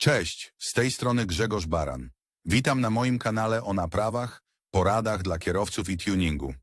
Cześć, z tej strony Grzegorz Baran. Witam na moim kanale o naprawach, poradach dla kierowców i tuningu.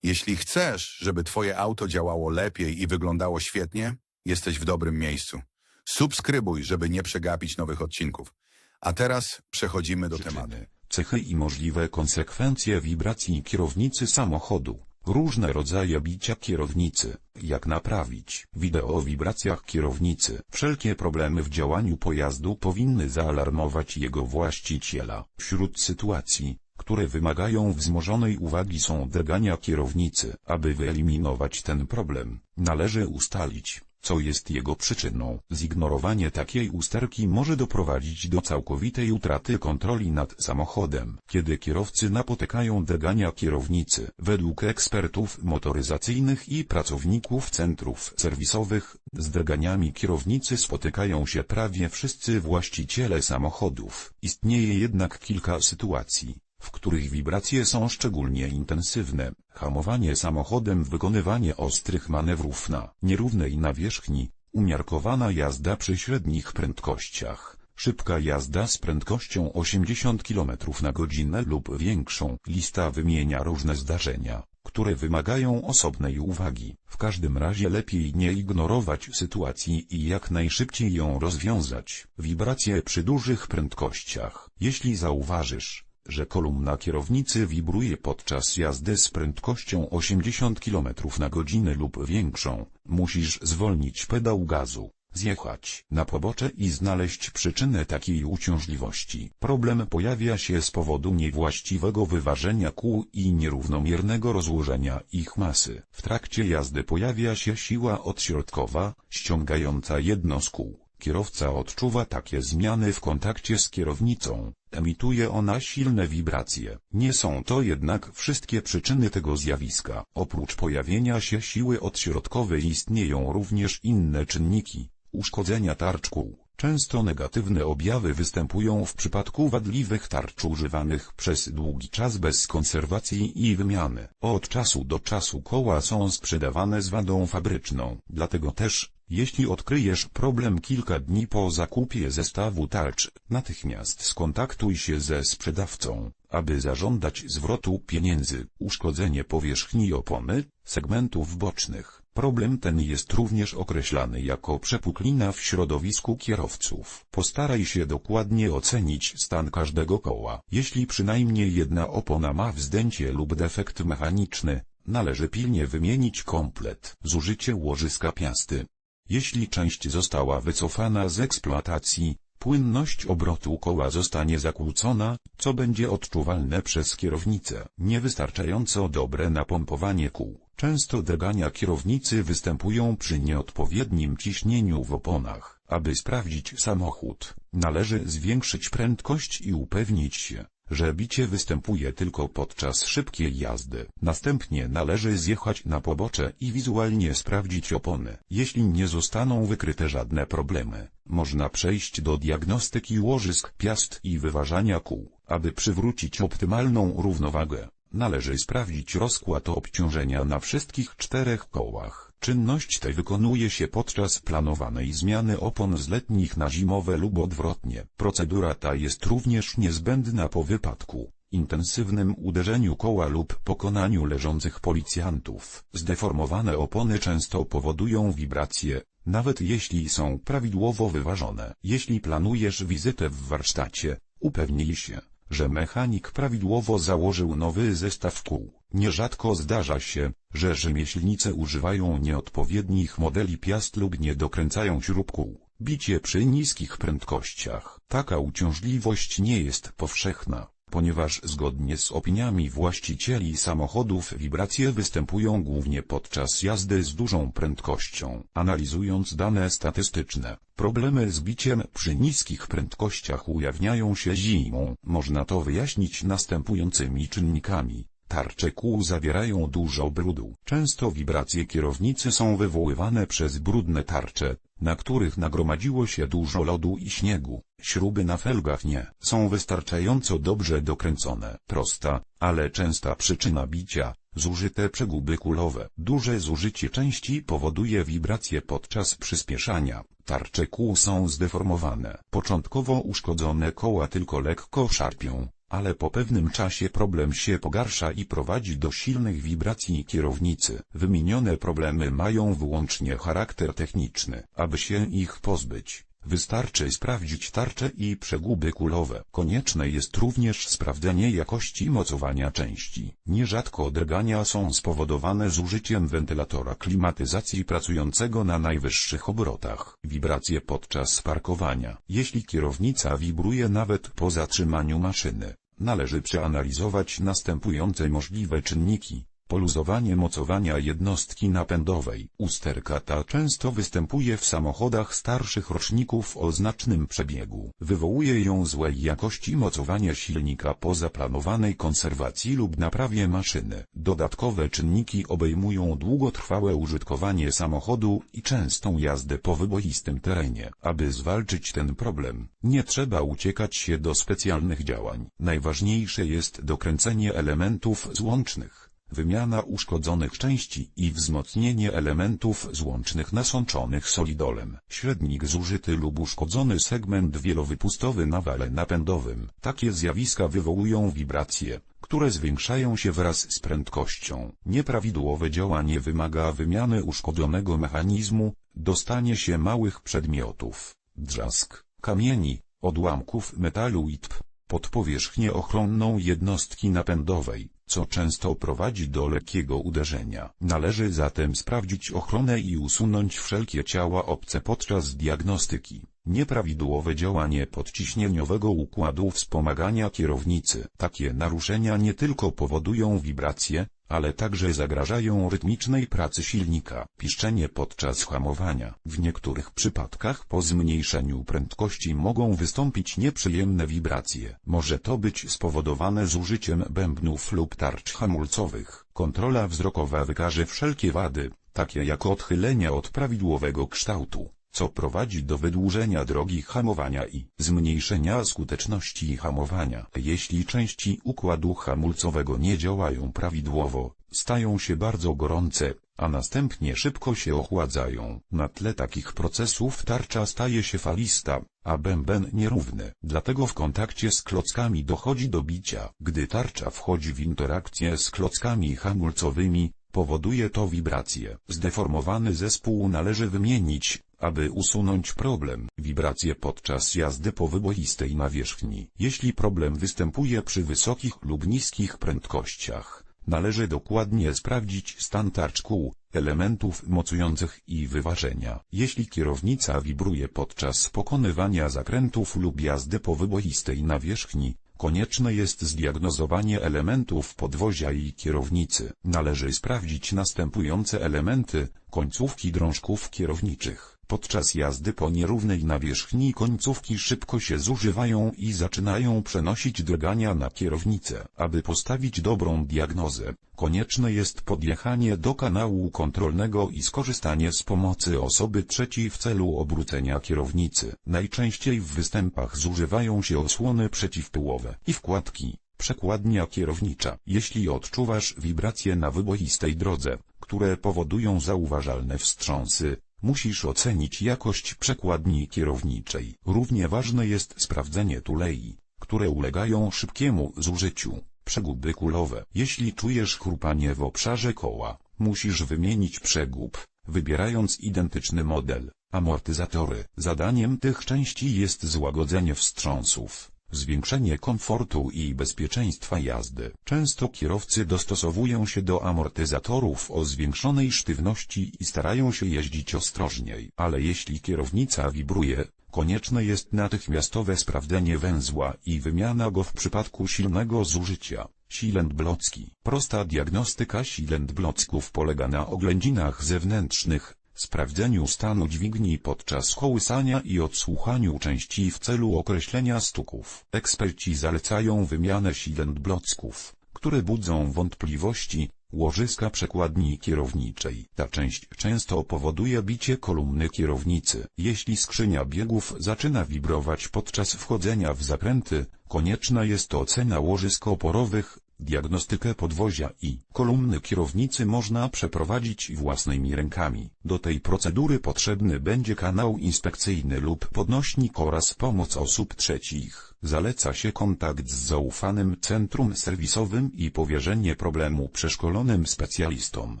Jeśli chcesz, żeby Twoje auto działało lepiej i wyglądało świetnie, jesteś w dobrym miejscu. Subskrybuj, żeby nie przegapić nowych odcinków. A teraz przechodzimy do tematu. Cechy i możliwe konsekwencje wibracji kierownicy samochodu. Różne rodzaje bicia kierownicy. Jak naprawić? Wideo o wibracjach kierownicy. Wszelkie problemy w działaniu pojazdu powinny zaalarmować jego właściciela. Wśród sytuacji, które wymagają wzmożonej uwagi są drgania kierownicy. Aby wyeliminować ten problem, należy ustalić, co jest jego przyczyną. Zignorowanie takiej usterki może doprowadzić do całkowitej utraty kontroli nad samochodem. Kiedy kierowcy napotykają drgania kierownicy, według ekspertów motoryzacyjnych i pracowników centrów serwisowych, z drganiami kierownicy spotykają się prawie wszyscy właściciele samochodów. Istnieje jednak kilka sytuacji, w których wibracje są szczególnie intensywne. Hamowanie samochodem, wykonywanie ostrych manewrów na nierównej nawierzchni, umiarkowana jazda przy średnich prędkościach, szybka jazda z prędkością 80 km na godzinę lub większą. Lista wymienia różne zdarzenia, które wymagają osobnej uwagi. W każdym razie lepiej nie ignorować sytuacji i jak najszybciej ją rozwiązać. Wibracje przy dużych prędkościach. Jeśli zauważysz, że kolumna kierownicy wibruje podczas jazdy z prędkością 80 km na godzinę lub większą, musisz zwolnić pedał gazu, zjechać na pobocze i znaleźć przyczynę takiej uciążliwości. Problem pojawia się z powodu niewłaściwego wyważenia kół i nierównomiernego rozłożenia ich masy. W trakcie jazdy pojawia się siła odśrodkowa, ściągająca jedno z kół. Kierowca odczuwa takie zmiany w kontakcie z kierownicą, emituje ona silne wibracje. Nie są to jednak wszystkie przyczyny tego zjawiska. Oprócz pojawienia się siły odśrodkowej istnieją również inne czynniki, uszkodzenia tarcz kół. Często negatywne objawy występują w przypadku wadliwych tarcz używanych przez długi czas bez konserwacji i wymiany. Od czasu do czasu koła są sprzedawane z wadą fabryczną. Dlatego też, jeśli odkryjesz problem kilka dni po zakupie zestawu tarcz, natychmiast skontaktuj się ze sprzedawcą, aby zażądać zwrotu pieniędzy. Uszkodzenie powierzchni opony, segmentów bocznych. Problem ten jest również określany jako przepuklina w środowisku kierowców. Postaraj się dokładnie ocenić stan każdego koła. Jeśli przynajmniej jedna opona ma wzdęcie lub defekt mechaniczny, należy pilnie wymienić komplet. Zużycie łożyska piasty. Jeśli część została wycofana z eksploatacji, płynność obrotu koła zostanie zakłócona, co będzie odczuwalne przez kierownicę. Niewystarczająco dobre napompowanie kół. Często drgania kierownicy występują przy nieodpowiednim ciśnieniu w oponach. Aby sprawdzić samochód, należy zwiększyć prędkość i upewnić się, że bicie występuje tylko podczas szybkiej jazdy. Następnie należy zjechać na pobocze i wizualnie sprawdzić opony. Jeśli nie zostaną wykryte żadne problemy, można przejść do diagnostyki łożysk piast i wyważania kół. Aby przywrócić optymalną równowagę, należy sprawdzić rozkład obciążenia na wszystkich czterech kołach. Czynność ta wykonuje się podczas planowanej zmiany opon z letnich na zimowe lub odwrotnie. Procedura ta jest również niezbędna po wypadku, intensywnym uderzeniu koła lub pokonaniu leżących policjantów. Zdeformowane opony często powodują wibracje, nawet jeśli są prawidłowo wyważone. Jeśli planujesz wizytę w warsztacie, upewnij się, że mechanik prawidłowo założył nowy zestaw kół. Nierzadko zdarza się, że rzemieślnicy używają nieodpowiednich modeli piast lub nie dokręcają śrub kół. Bicie przy niskich prędkościach. Taka uciążliwość nie jest powszechna, ponieważ zgodnie z opiniami właścicieli samochodów wibracje występują głównie podczas jazdy z dużą prędkością. Analizując dane statystyczne, problemy z biciem przy niskich prędkościach ujawniają się zimą. Można to wyjaśnić następującymi czynnikami. Tarcze kół zawierają dużo brudu. Często wibracje kierownicy są wywoływane przez brudne tarcze, na których nagromadziło się dużo lodu i śniegu. Śruby na felgach nie są wystarczająco dobrze dokręcone. Prosta, ale częsta przyczyna bicia, Zużyte przeguby kulowe. Duże zużycie części powoduje wibracje podczas przyspieszania. Tarcze kół są zdeformowane. Początkowo uszkodzone koła tylko lekko szarpią, ale po pewnym czasie problem się pogarsza i prowadzi do silnych wibracji kierownicy. Wymienione problemy mają wyłącznie charakter techniczny. Aby się ich pozbyć, wystarczy sprawdzić tarcze i przeguby kulowe. Konieczne jest również sprawdzenie jakości mocowania części. Nierzadko drgania są spowodowane zużyciem wentylatora klimatyzacji pracującego na najwyższych obrotach. Wibracje podczas parkowania. Jeśli kierownica wibruje nawet po zatrzymaniu maszyny, należy przeanalizować następujące możliwe czynniki. Poluzowanie mocowania jednostki napędowej. Usterka ta często występuje w samochodach starszych roczników o znacznym przebiegu. Wywołuje ją złej jakości mocowania silnika po zaplanowanej konserwacji lub naprawie maszyny. Dodatkowe czynniki obejmują długotrwałe użytkowanie samochodu i częstą jazdę po wyboistym terenie. Aby zwalczyć ten problem, nie trzeba uciekać się do specjalnych działań. Najważniejsze jest dokręcenie elementów złącznych wymiana uszkodzonych części i wzmocnienie elementów złącznych nasączonych solidolem. Średnik zużyty lub uszkodzony segment wielowypustowy na wale napędowym. Takie zjawiska wywołują wibracje, które zwiększają się wraz z prędkością. Nieprawidłowe działanie wymaga wymiany uszkodzonego mechanizmu, dostanie się małych przedmiotów, drzask, kamieni, odłamków metalu i tp pod powierzchnię ochronną jednostki napędowej, co często prowadzi do lekkiego uderzenia. Należy zatem sprawdzić ochronę i usunąć wszelkie ciała obce podczas diagnostyki. Nieprawidłowe działanie podciśnieniowego układu wspomagania kierownicy. Takie naruszenia nie tylko powodują wibracje, ale także zagrażają rytmicznej pracy silnika. Piszczenie podczas hamowania. W niektórych przypadkach po zmniejszeniu prędkości mogą wystąpić nieprzyjemne wibracje. Może to być spowodowane zużyciem bębnów lub tarcz hamulcowych. Kontrola wzrokowa wykaże wszelkie wady, takie jak odchylenia od prawidłowego kształtu co prowadzi do wydłużenia drogi hamowania i zmniejszenia skuteczności hamowania. Jeśli części układu hamulcowego nie działają prawidłowo, stają się bardzo gorące, a następnie szybko się ochładzają. Na tle takich procesów tarcza staje się falista, a bęben nierówny. Dlatego w kontakcie z klockami dochodzi do bicia. Gdy tarcza wchodzi w interakcję z klockami hamulcowymi, powoduje to wibracje. Zdeformowany zespół należy wymienić, aby usunąć problem. Wibracje podczas jazdy po wyboistej nawierzchni. Jeśli problem występuje przy wysokich lub niskich prędkościach, należy dokładnie sprawdzić stan tarcz kół, elementów mocujących i wyważenia. Jeśli kierownica wibruje podczas pokonywania zakrętów lub jazdy po wyboistej nawierzchni, Konieczne jest zdiagnozowanie elementów podwozia i kierownicy. Należy sprawdzić następujące elementy, końcówki drążków kierowniczych. Podczas jazdy po nierównej nawierzchni końcówki szybko się zużywają i zaczynają przenosić drgania na kierownicę. Aby postawić dobrą diagnozę, konieczne jest podjechanie do kanału kontrolnego i skorzystanie z pomocy osoby trzeciej w celu obrócenia kierownicy. Najczęściej w występach zużywają się osłony przeciwpyłowe i wkładki. Przekładnia kierownicza. Jeśli odczuwasz wibracje na wyboistej drodze, które powodują zauważalne wstrząsy, Musisz ocenić jakość przekładni kierowniczej. Równie ważne jest sprawdzenie tulei, które ulegają szybkiemu zużyciu. Przeguby kulowe. Jeśli czujesz chrupanie w obszarze koła, musisz wymienić przegub, wybierając identyczny model. Amortyzatory. Zadaniem tych części jest złagodzenie wstrząsów zwiększenie komfortu i bezpieczeństwa jazdy. Często kierowcy dostosowują się do amortyzatorów o zwiększonej sztywności i starają się jeździć ostrożniej. Ale jeśli kierownica wibruje, konieczne jest natychmiastowe sprawdzenie węzła i wymiana go w przypadku silnego zużycia. Silent blocki. Prosta diagnostyka silent blocków polega na oględzinach zewnętrznych, sprawdzeniu stanu dźwigni podczas kołysania i odsłuchaniu części w celu określenia stuków. Eksperci zalecają wymianę silent blocków, które budzą wątpliwości, łożyska przekładni kierowniczej. Ta część często powoduje bicie kolumny kierownicy. Jeśli skrzynia biegów zaczyna wibrować podczas wchodzenia w zakręty, konieczna jest ocena łożysk oporowych, Diagnostykę podwozia i kolumny kierownicy można przeprowadzić własnymi rękami. Do tej procedury potrzebny będzie kanał inspekcyjny lub podnośnik oraz pomoc osób trzecich. Zaleca się kontakt z zaufanym centrum serwisowym i powierzenie problemu przeszkolonym specjalistom.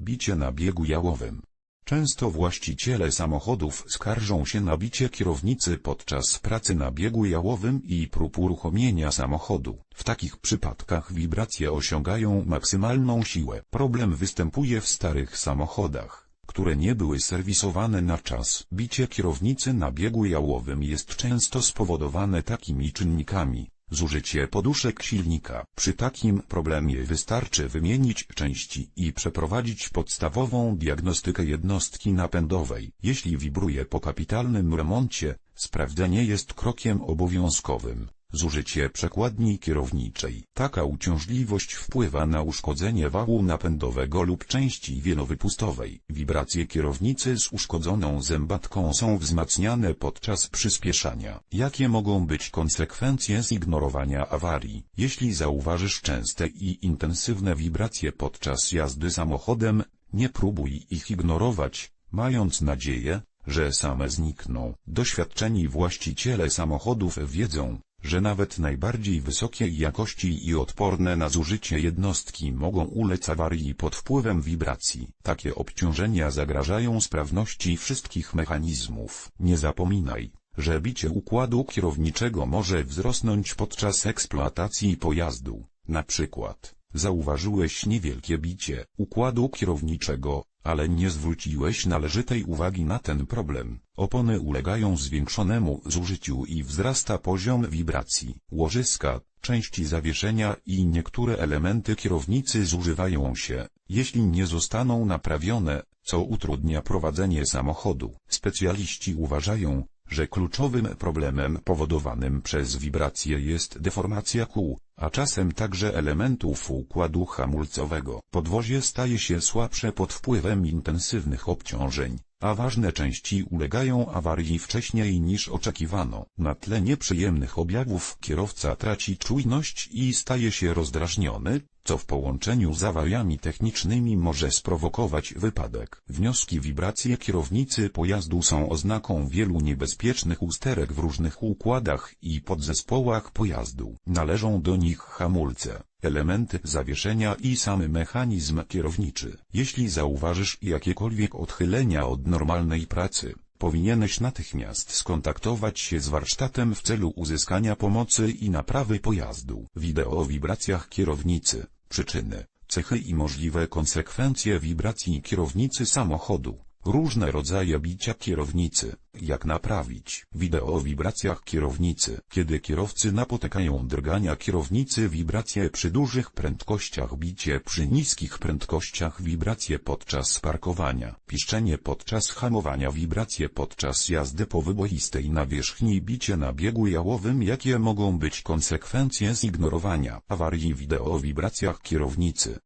Bicie na biegu jałowym. Często właściciele samochodów skarżą się na bicie kierownicy podczas pracy na biegu jałowym i prób uruchomienia samochodu. W takich przypadkach wibracje osiągają maksymalną siłę. Problem występuje w starych samochodach, które nie były serwisowane na czas. Bicie kierownicy na biegu jałowym jest często spowodowane takimi czynnikami, Zużycie poduszek silnika. Przy takim problemie wystarczy wymienić części i przeprowadzić podstawową diagnostykę jednostki napędowej. Jeśli wibruje po kapitalnym remoncie, sprawdzenie jest krokiem obowiązkowym. Zużycie przekładni kierowniczej. Taka uciążliwość wpływa na uszkodzenie wału napędowego lub części wielowypustowej. Wibracje kierownicy z uszkodzoną zębatką są wzmacniane podczas przyspieszania. Jakie mogą być konsekwencje zignorowania awarii? Jeśli zauważysz częste i intensywne wibracje podczas jazdy samochodem, nie próbuj ich ignorować, mając nadzieję, że same znikną. Doświadczeni właściciele samochodów wiedzą, że nawet najbardziej wysokiej jakości i odporne na zużycie jednostki mogą ulec awarii pod wpływem wibracji. Takie obciążenia zagrażają sprawności wszystkich mechanizmów. Nie zapominaj, że bicie układu kierowniczego może wzrosnąć podczas eksploatacji pojazdu. Na przykład, zauważyłeś niewielkie bicie układu kierowniczego, ale nie zwróciłeś należytej uwagi na ten problem. Opony ulegają zwiększonemu zużyciu i wzrasta poziom wibracji. Łożyska, części zawieszenia i niektóre elementy kierownicy zużywają się, jeśli nie zostaną naprawione, co utrudnia prowadzenie samochodu. Specjaliści uważają, że kluczowym problemem powodowanym przez wibracje jest deformacja kół, a czasem także elementów układu hamulcowego. Podwozie staje się słabsze pod wpływem intensywnych obciążeń, a ważne części ulegają awarii wcześniej niż oczekiwano. Na tle nieprzyjemnych objawów kierowca traci czujność i staje się rozdrażniony, co w połączeniu z awariami technicznymi może sprowokować wypadek. Wnioski wibracje kierownicy pojazdu są oznaką wielu niebezpiecznych usterek w różnych układach i podzespołach pojazdu. Należą do nich hamulce, elementy zawieszenia i sam mechanizm kierowniczy. Jeśli zauważysz jakiekolwiek odchylenia od normalnej pracy, powinieneś natychmiast skontaktować się z warsztatem w celu uzyskania pomocy i naprawy pojazdu. Wideo o wibracjach kierownicy, przyczyny, cechy i możliwe konsekwencje wibracji kierownicy samochodu. Różne rodzaje bicia kierownicy, jak naprawić. Wideo o wibracjach kierownicy. Kiedy kierowcy napotykają drgania kierownicy wibracje przy dużych prędkościach bicie przy niskich prędkościach wibracje podczas parkowania. Piszczenie podczas hamowania wibracje podczas jazdy po wyboistej nawierzchni bicie na biegu jałowym jakie mogą być konsekwencje zignorowania awarii wideo o wibracjach kierownicy.